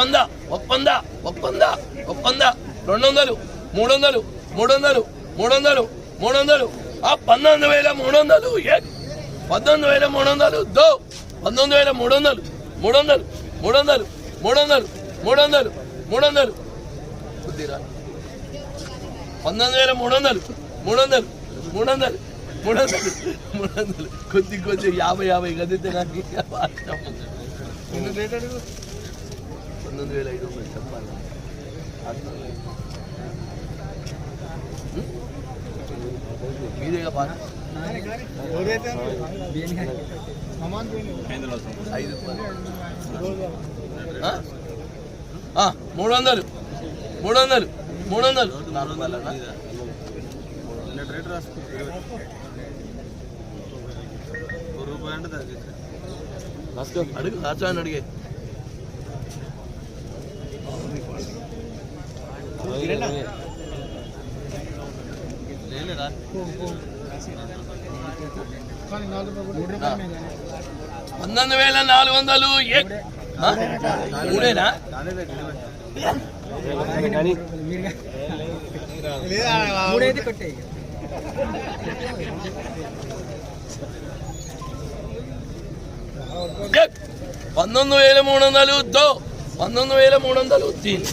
ఒప్పంద ఒప్పంద ఒప్పంద ఒప్పంద. రెండు వందలు మూడు వందలు మూడు వందలు మూడు వందలు మూడు వందలు ఆ పంతొమ్మిది వేల మూడు వందలు ఏ? పంతొమ్మిది వేల మూడు వందలు దో. పంతొమ్మిది వేల మూడు వందలు మూడు వందలు మూడు వందలు మూడు వందలు మూడు వందలు మూడు వందలు కొద్దిరా పంతొమ్మిది వేల మూడు వందలు మూడు వందలు మూడు వందలు మూడు వందలు మూడు వందలు కొద్ది కొద్ది యాభై యాభై కదితే నాకు పంతొమ్మిది వేల ఐదు వందలు చెప్పాలి. మీదేగా బాగా ఐదు మూడు వందలు. మూడు వందలు. మూడు వందలు. నాలుగు రూపాయలనా? అడుగు రాజాని అడిగే. పంతొమ్మిది వేల నాలుగు వందలు? మూడేనా మూడైతే కొట్టాయి ఏ! పంతొమ్మిది వేల మూడు వందలు దో పంతొమ్మిది వేల మూడు వందలు తీన్